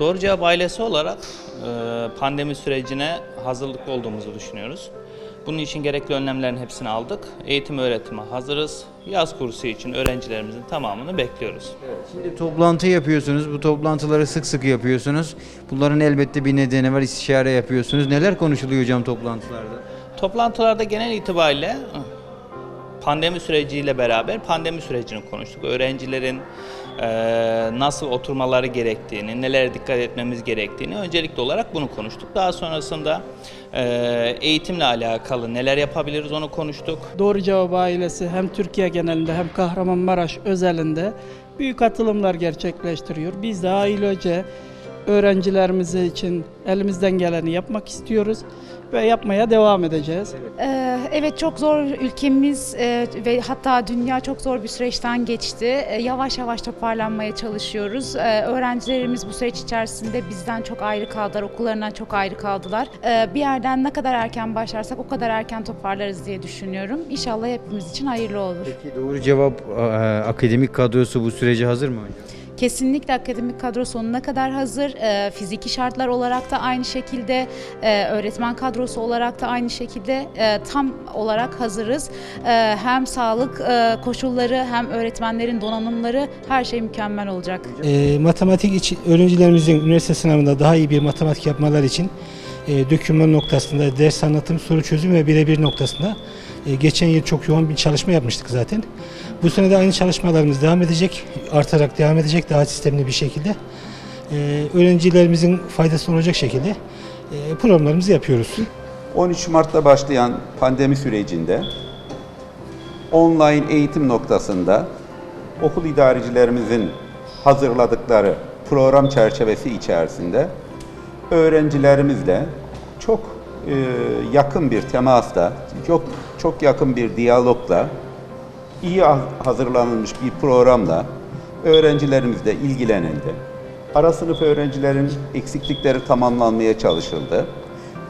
Doğru cevap ailesi olarak e, pandemi sürecine hazırlıklı olduğumuzu düşünüyoruz. Bunun için gerekli önlemlerin hepsini aldık. Eğitim öğretime hazırız. Yaz kursu için öğrencilerimizin tamamını bekliyoruz. Şimdi toplantı yapıyorsunuz. Bu toplantıları sık sık yapıyorsunuz. Bunların elbette bir nedeni var. İstişare yapıyorsunuz. Neler konuşuluyor hocam toplantılarda? Toplantılarda genel itibariyle pandemi süreciyle beraber pandemi sürecini konuştuk. Öğrencilerin e, nasıl oturmaları gerektiğini, nelere dikkat etmemiz gerektiğini öncelikli olarak bunu konuştuk. Daha sonrasında e, eğitimle alakalı neler yapabiliriz onu konuştuk. Doğru Cevap ailesi hem Türkiye genelinde hem Kahramanmaraş özelinde büyük atılımlar gerçekleştiriyor. Biz de ailece öğrencilerimiz için elimizden geleni yapmak istiyoruz ve yapmaya devam edeceğiz. Ee, Evet çok zor ülkemiz e, ve hatta dünya çok zor bir süreçten geçti. E, Yavaş yavaş toparlanmaya çalışıyoruz. E, Öğrencilerimiz bu süreç içerisinde bizden çok ayrı kaldılar, okullarından çok ayrı kaldılar. E, Bir yerden ne kadar erken başlarsak o kadar erken toparlarız diye düşünüyorum. İnşallah hepimiz için hayırlı olur. Peki doğru cevap akademik kadrosu bu sürece hazır mı hocam? Kesinlikle akademik kadro sonuna kadar hazır. Ee, fiziki şartlar olarak da aynı şekilde, e, öğretmen kadrosu olarak da aynı şekilde e, tam olarak hazırız. E, hem sağlık e, koşulları hem öğretmenlerin donanımları her şey mükemmel olacak. E, matematik için öğrencilerimizin üniversite sınavında daha iyi bir matematik yapmaları için e, noktasında ders anlatım, soru çözüm ve birebir noktasında e, geçen yıl çok yoğun bir çalışma yapmıştık zaten. Bu sene de aynı çalışmalarımız devam edecek, artarak devam edecek daha sistemli bir şekilde. E, öğrencilerimizin faydası olacak şekilde e, programlarımızı yapıyoruz. 13 Mart'ta başlayan pandemi sürecinde online eğitim noktasında okul idarecilerimizin hazırladıkları program çerçevesi içerisinde öğrencilerimizle çok e, yakın bir temasla, çok çok yakın bir diyalogla, iyi ha- hazırlanılmış bir programla öğrencilerimizle ilgilenildi. Ara sınıf öğrencilerin eksiklikleri tamamlanmaya çalışıldı.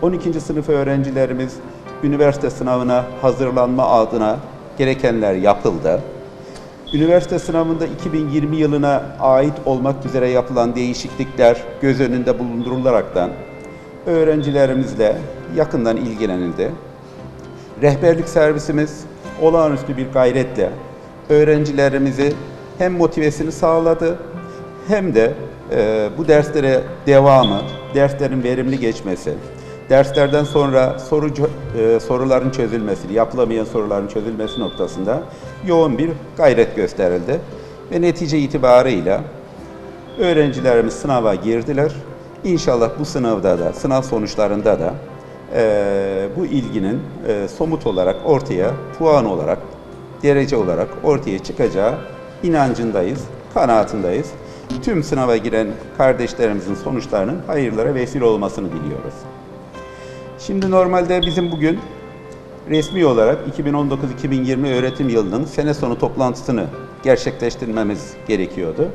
12. sınıf öğrencilerimiz üniversite sınavına hazırlanma adına gerekenler yapıldı. Üniversite sınavında 2020 yılına ait olmak üzere yapılan değişiklikler göz önünde bulundurularaktan öğrencilerimizle yakından ilgilenildi. Rehberlik servisimiz olağanüstü bir gayretle öğrencilerimizi hem motivesini sağladı hem de e, bu derslere devamı, derslerin verimli geçmesi, derslerden sonra soru e, soruların çözülmesi, yapılamayan soruların çözülmesi noktasında yoğun bir gayret gösterildi. Ve netice itibarıyla öğrencilerimiz sınava girdiler. İnşallah bu sınavda da, sınav sonuçlarında da eee, bu ilginin eee, somut olarak ortaya, puan olarak, derece olarak ortaya çıkacağı inancındayız, kanaatindayız. Tüm sınava giren kardeşlerimizin sonuçlarının hayırlara vesile olmasını diliyoruz. Şimdi normalde bizim bugün resmi olarak 2019-2020 öğretim yılının sene sonu toplantısını gerçekleştirmemiz gerekiyordu.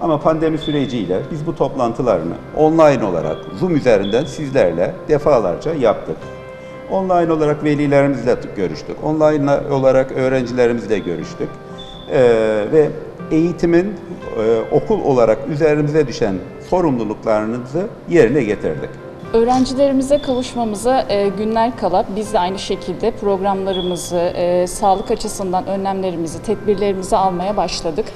Ama pandemi süreciyle biz bu toplantılarını online olarak Zoom üzerinden sizlerle defalarca yaptık. Online olarak velilerimizle görüştük. Online olarak öğrencilerimizle görüştük. Ee, ve eğitimin e, okul olarak üzerimize düşen sorumluluklarımızı yerine getirdik. Öğrencilerimize kavuşmamıza e, günler kala biz de aynı şekilde programlarımızı, e, sağlık açısından önlemlerimizi, tedbirlerimizi almaya başladık.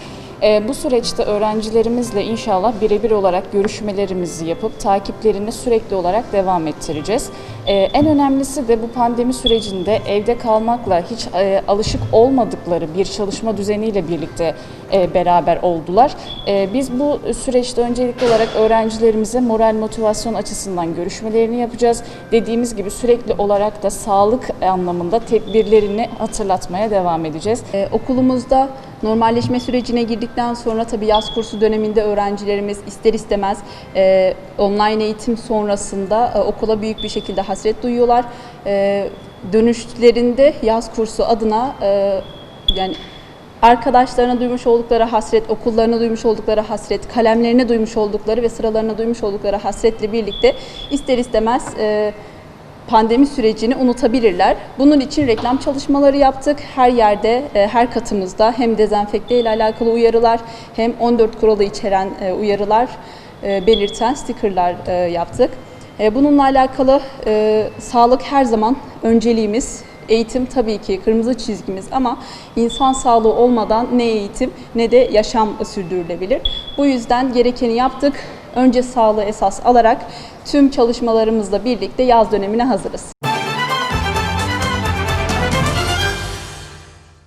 E, bu süreçte öğrencilerimizle inşallah birebir olarak görüşmelerimizi yapıp takiplerini sürekli olarak devam ettireceğiz. En önemlisi de bu pandemi sürecinde evde kalmakla hiç alışık olmadıkları bir çalışma düzeniyle birlikte beraber oldular. E, biz bu süreçte öncelikli olarak öğrencilerimize moral motivasyon açısından görüşmelerini yapacağız. Dediğimiz gibi sürekli olarak da sağlık anlamında tedbirlerini hatırlatmaya devam edeceğiz. Ee, okulumuzda normalleşme sürecine girdikten sonra tabii yaz kursu döneminde öğrencilerimiz ister istemez e, online eğitim sonrasında e, okula büyük bir şekilde hasret duyuyorlar. E, dönüşlerinde yaz kursu adına e, yani arkadaşlarına duymuş oldukları hasret, okullarına duymuş oldukları hasret, kalemlerine duymuş oldukları ve sıralarına duymuş oldukları hasretle birlikte ister istemez e, pandemi sürecini unutabilirler. Bunun için reklam çalışmaları yaptık. Her yerde, e, her katımızda hem dezenfekte ile alakalı uyarılar hem 14 kuralı içeren e, uyarılar e, belirten stikerler yaptık. Bununla alakalı sağlık her zaman önceliğimiz. Eğitim tabii ki kırmızı çizgimiz ama insan sağlığı olmadan ne eğitim ne de yaşam sürdürülebilir. Bu yüzden gerekeni yaptık. Önce sağlığı esas alarak tüm çalışmalarımızla birlikte yaz dönemine hazırız.